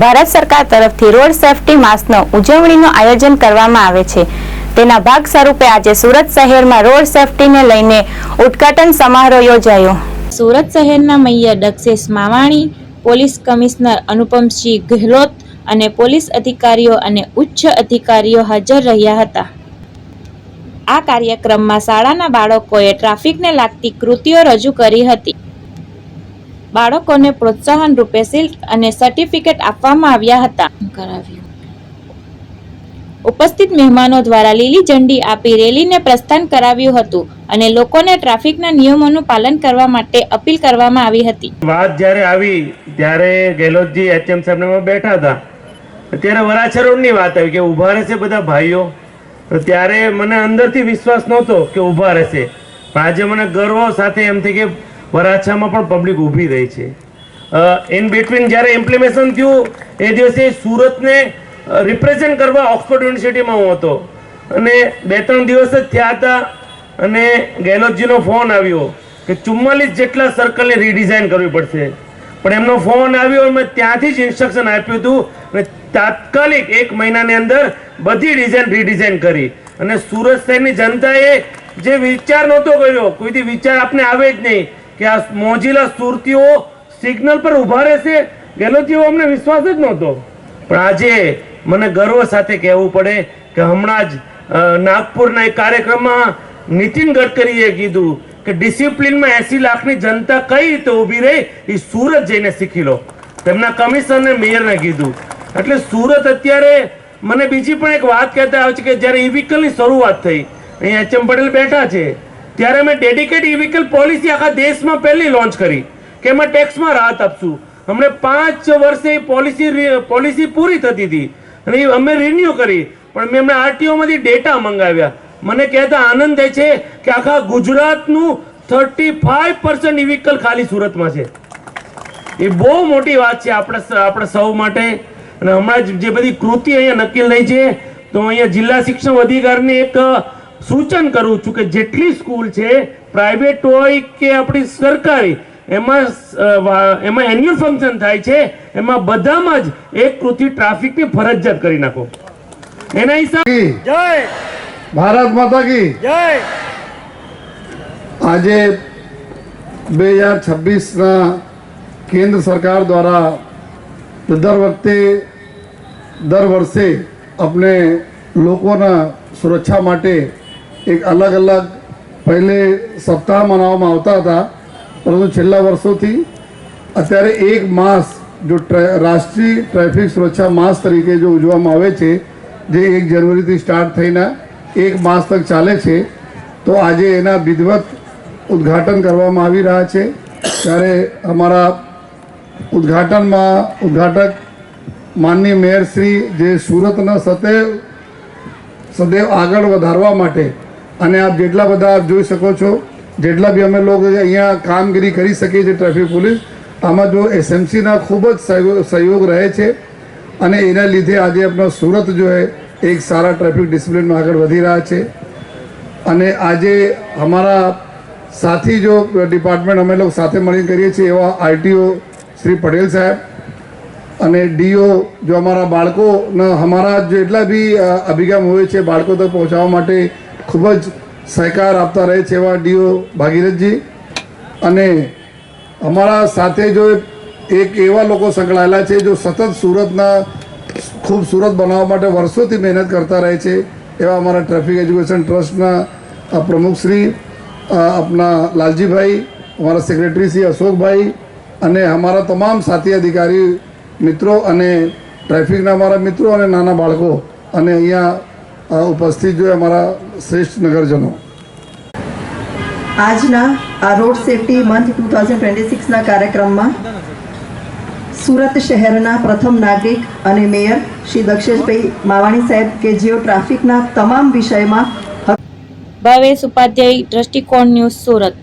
ભારત સરકાર તરફથી road safety માસનો ઉજવણીનું આયોજન કરવામાં આવે છે. તેના ભાગ સ્વરૂપે આજે સુરત શહેરમાં રોડ સેફટીને લઈને ઉદ્ઘાટન સમારોહ યોજાયો. સુરત શહેરના mayor Dakshesh Mavani, police commissioner Anupamsinh Gehlot અને પોલીસ અધિકારીઓ અને ઉચ્ચ અધિકારીઓ હાજર રહ્યા હતા. આ કાર્યક્રમમાં શાળાના બાળકોએ ટ્રાફિકને લાગતી કૃતિઓ રજૂ કરી હતી. બાળકોને પ્રોત્સાહન રૂપે સિલ્ક અને સર્ટિફિકેટ આપવામાં આવ્યા હતા. કરાવ્યું. ઉપસ્થિત મહેમાનો દ્વારા લીલી ઝંડી આપી રેલીને પ્રસ્થાન કરાવ્યું હતું અને લોકોને ટ્રાફિકના નિયમોનું પાલન કરવા માટે અપીલ કરવામાં આવી હતી. વાત જ્યારે આવી ત્યારે ગેહલોતજી એચએમ સાહેબને બેઠા હતા. ત્યારે વરાછા રોડની વાત આવી કે ઊભા રહેશે બધા ભાઈઓ. તો ત્યારે મને અંદરથી વિશ્વાસ નહોતો કે ઊભા રહેશે. પણ આજે મને ગર્વ સાથે એમ થઈ કે વરાછામાં પણ પબ્લિક ઊભી રહી છે. ઇન બિટવીન જ્યારે ઇમ્પ્લિમેશન થયું, એ દિવસે સુરતને રિપ્રેઝેન્ટ કરવા ઓક્સફોર્ડ યુનિવર્સિટીમાં હું હતો. અને બે ત્રણ દિવસ જ થયા હતા અને ગેહલોતજીનો ફોન આવ્યો કે ચુમ્માલીસ જેટલા સર્કલને રીડિઝાઇન કરવી પડશે. પણ એમનો ફોન આવ્યો મેં ત્યાંથી જ ઇન્સ્ટ્રક્શન આપ્યું હતું અને તાત્કાલિક એક મહિનાની અંદર બધી ડિઝાઇન રીડિઝાઇન કરી. અને સુરત શહેરની જનતાએ જે વિચાર નહોતો કર્યો, કોઈથી વિચાર આપને આવે જ નહીં. કે આ મોજીલા સુરતીઓ સિગ્નલ પર ઊભા રહેશે? ગેલોતીઓ અમને વિશ્વાસ જ નહોતો. પણ આજે મને ગર્વ સાથે કહેવું પડે કે હમણાં જ નાગપુરના એક કાર્યક્રમમાં નીતિન ગડકરીએ કીધું કે ડિસિપ્લિનમાં એસી લાખની જનતા કઈ રીતે ઊભી રહી એ સુરત જઈને શીખી લો. તેમના કમિશનરને મેયરને કીધું. એટલે સુરત અત્યારે મને બીજી પણ એક વાત કહેતા આવે છે કે જ્યારે ઈ વ્હીકલની શરૂઆત થઈ અહીંયા એચ એમ પટેલ બેઠા છે. ત્યારે અમે ડેડિકેટ ઈ વ્હીકલ પોલિસી આખા દેશમાં પહેલી લોન્ચ કરી કે એમાં ટેક્સમાં રાહત આપશું. અમને પાંચ વર્ષે પોલિસી પોલિસી પૂરી થતી હતી. અને અમે રિન્યુ કરી. પણ મેં હમણાં આરટીઓમાંથી ડેટા મંગાવ્યા. મને કહેતા આનંદ થાય છે કે આખા ગુજરાતનું થર્ટી ફાઈવ પર્સન્ટ વ્હીકલ ખાલી સુરતમાં છે. એ બહુ મોટી વાત છે આપણા આપણે સૌ માટે. અને હમણાં જે બધી કૃતિ અહીંયા નક્કી થઈ છે, તો અહીંયા જિલ્લા શિક્ષણ અધિકારની એક સૂચન કરું છું કે જેટલી સ્કૂલ છે પ્રાઇવેટ હોય કે આપણી સરકારી એમાં એમાં એન્યુઅલ ફંક્શન થાય છે એમાં બધામાં જ એક કૃતિ ટ્રાફિકની ફરજિયાત કરી નાખો. એના હિસાબે की જય. ભારત માતા કી. જય. આજે બે હજાર છવ્વીસના કેન્દ્ર સરકાર દ્વારા દર વખતે દર વર્ષે આપણે લોકોના સુરક્ષા માટે એક અલગ અલગ પહેલે સપ્તાહ મનાવવામાં આવતા હતા, પરંતુ છેલ્લા વર્ષોથી અત્યારે એક માસ જો રાષ્ટ્રીય ટ્રાફિક સુરક્ષા માસ તરીકે જો ઉજવવામાં આવે છે, જે એક જનવરીથી સ્ટાર્ટ થઈને એક માસ તક ચાલે છે, તો આજે એના વિધિવત ઉદ્ઘાટન કરવામાં આવી રહ્યા છે. ત્યારે અમારા ઉદ્ઘાટનમાં ઉદ્ઘાટક માનની મેયર શ્રી જે સુરતના સતે સદૈવ આગળ વધારવા માટે અને આપ જેટલા બધા આપ જોઈ શકો છો, જેટલા બી અમે લોકો અહીંયા કામગીરી કરી શકીએ છીએ ટ્રાફિક પોલીસ, આમાં જો એસએમસીના ખૂબ જ સહયોગ રહે છે અને એના લીધે આજે આપણો સુરત જો એ એક સારા ટ્રાફિક ડિસિપ્લિનમાં આગળ વધી રહ્યા છે. અને આજે અમારા સાથી જો ડિપાર્ટમેન્ટ અમે લોકો સાથે મળીને કરીએ છીએ, એવા આરટીઓ શ્રી પટેલ સાહેબ અને ડીઓ જો અમારા બાળકોના, અમારા જેટલા બી અભિગમ હોય છે બાળકો તક પહોંચાડવા માટે ખૂબ જ સહકાર આપતા રહે છે એવા ડીઓ ભાગીરથજી. અને અમારા સાથે જો એક એવા લોકો સંકળાયેલા છે જો સતત સુરતના ખૂબ સુરત બનાવવા માટે વર્ષોથી મહેનત કરતા રહે છે એવા અમારા ટ્રાફિક એજ્યુકેશન ટ્રસ્ટના પ્રમુખશ્રી આપણા લાલજીભાઈ, અમારા સેક્રેટરી શ્રી અશોકભાઈ અને અમારા તમામ સાથી અધિકારી મિત્રો અને ટ્રાફિકના અમારા મિત્રો અને નાના બાળકો અને અહીંયા ઉપસ્થિત જોઈએ અમારા શ્રેષ્ઠ નગરજનો. આજના આ road safety month two thousand twenty સિક્સના કાર્યક્રમમાં સુરત શહેરના પ્રથમ નાગરિક અને મેયર શ્રી દક્ષેશભાઈ માવાણી સાહેબ કે જેઓ ટ્રાફિકના તમામ વિષયમાં ભાવેશ ઉપાધ્યાય દ્રષ્ટિકોણ ન્યૂઝ સુરત.